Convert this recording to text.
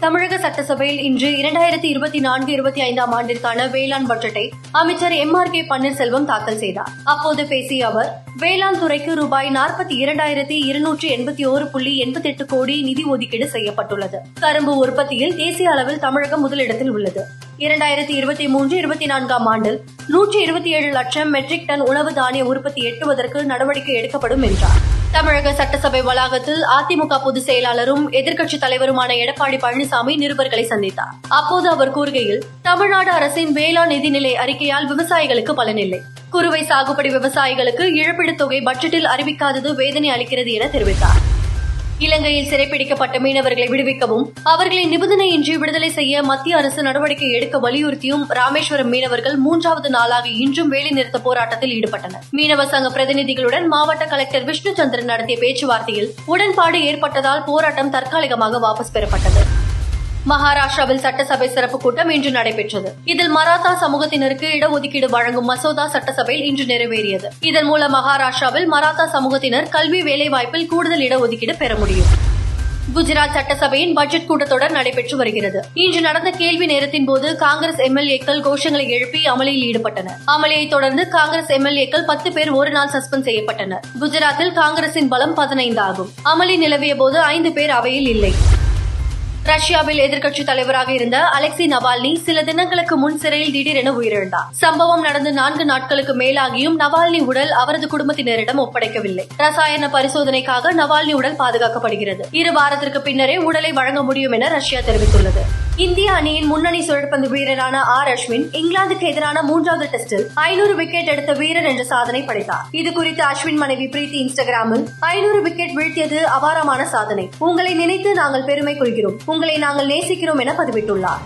தமிழக சட்டசபையில் இன்று இரண்டாயிரத்தி இருபத்தி நான்கு இருபத்தி ஐந்தாம் ஆண்டிற்கான வேளாண் பட்ஜெட்டை அமைச்சர் எம் ஆர் கே பன்னீர்செல்வம் தாக்கல் செய்தார். அப்போது பேசிய அவர் வேளாண் துறைக்கு ரூபாய் நாற்பத்தி இரண்டாயிரத்தி இருநூற்றி எண்பத்தி ஓரு புள்ளி எண்பத்தி எட்டு கோடி நிதி ஒதுக்கீடு செய்யப்பட்டுள்ளது. கரும்பு உற்பத்தியில் தேசிய அளவில் தமிழகம் முதலிடத்தில் உள்ளது. இரண்டாயிரத்தி இருபத்தி மூன்று இருபத்தி நான்காம் ஆண்டில் நூற்றி இருபத்தி ஏழு லட்சம் மெட்ரிக் டன் உணவு தானிய உற்பத்தி எட்டுவதற்கு நடவடிக்கை எடுக்கப்படும் என்றார். தமிழக சட்டசபை வளாகத்தில் அதிமுக பொதுச் செயலாளரும் எதிர்க்கட்சித் தலைவருமான எடப்பாடி பழனிசாமி நிருபர்களை சந்தித்தார். அப்போது அவர் கூறுகையில் தமிழ்நாடு அரசின் வேளாண் நிதிநிலை அறிக்கையால் விவசாயிகளுக்கு பலனில்லை. குறுவை சாகுபடி விவசாயிகளுக்கு இழப்பீடு தொகை பட்ஜெட்டில் அறிவிக்காதது வேதனை அளிக்கிறது என தெரிவித்தார். இலங்கையில் சிறைப்பிடிக்கப்பட்ட மீனவர்களை விடுவிக்கவும் அவர்களை நிபந்தனையின்றி விடுதலை செய்ய மத்திய அரசு நடவடிக்கை எடுக்க வலியுறுத்தியும் ராமேஸ்வரம் மீனவர்கள் மூன்றாவது நாளாக இன்றும் வேலைநிறுத்த போராட்டத்தில் ஈடுபட்டனர். மீனவ சங்க பிரதிநிதிகளுடன் மாவட்ட கலெக்டர் விஷ்ணு சந்திரன் நடத்திய பேச்சுவார்த்தையில் உடன்பாடு ஏற்பட்டதால் போராட்டம் தற்காலிகமாக வாபஸ் பெறப்பட்டது. மகாராஷ்டிராவில் சட்டசபை சிறப்பு கூட்டம் இன்று நடைபெற்றது. இதில் மராத்தா சமூகத்தினருக்கு இடஒதுக்கீடு வழங்கும் மசோதா சட்டசபையில் இன்று நிறைவேறியது. இதன் மூலம் மகாராஷ்டிராவில் மராத்தா சமூகத்தினர் கல்வி வேலைவாய்ப்பில் கூடுதல் இடஒதுக்கீடு பெற முடியும். குஜராத் சட்டசபையின் பட்ஜெட் கூட்டத்தொடர் நடைபெற்று வருகிறது. இன்று நடந்த கேள்வி நேரத்தின் போது காங்கிரஸ் எம்எல்ஏக்கள் கோஷங்களை எழுப்பி அமளியில் ஈடுபட்டனர். அமளியை தொடர்ந்து காங்கிரஸ் எம்எல்ஏக்கள் பத்து பேர் ஒரு நாள் சஸ்பெண்ட் செய்யப்பட்டனர். குஜராத்தில் காங்கிரசின் பலம் பதினைந்து ஆகும். அமளி நிலவிய போது ஐந்து பேர் அவையில் இல்லை. ரஷ்யாவில் எதிர்க்கட்சி தலைவராக இருந்த அலெக்சி நவால்னி சில தினங்களுக்கு முன் சிறையில் திடீரென உயிரிழந்தார். சம்பவம் நடந்து நான்கு நாட்களுக்கு மேலாகியும் நவால்னி உடல் அவரது குடும்பத்தினரிடம் ஒப்படைக்கவில்லை. ரசாயன பரிசோதனைக்காக நவால்னி உடல் பாதுகாக்கப்படுகிறது. இரு வாரத்திற்கு பின்னரே உடலை வழங்க முடியும் என ரஷ்யா தெரிவித்துள்ளது. இந்திய அணியின் முன்னணி சுழற்பந்து வீரரான ஆர் அஸ்வின் இங்கிலாந்துக்கு எதிரான மூன்றாவது டெஸ்டில் ஐநூறு விக்கெட் எடுத்த வீரர் என்ற சாதனை படைத்தார். இது குறித்து அஸ்வின் மனைவி பிரீத்தி இன்ஸ்டாகிராமில் ஐநூறு விக்கெட் வீழ்த்தியது அபாரமான சாதனை. உங்களை நினைத்து நாங்கள் பெருமை கொள்கிறோம். உங்களை நாங்கள் நேசிக்கிறோம் என பதிவிட்டுள்ளார்.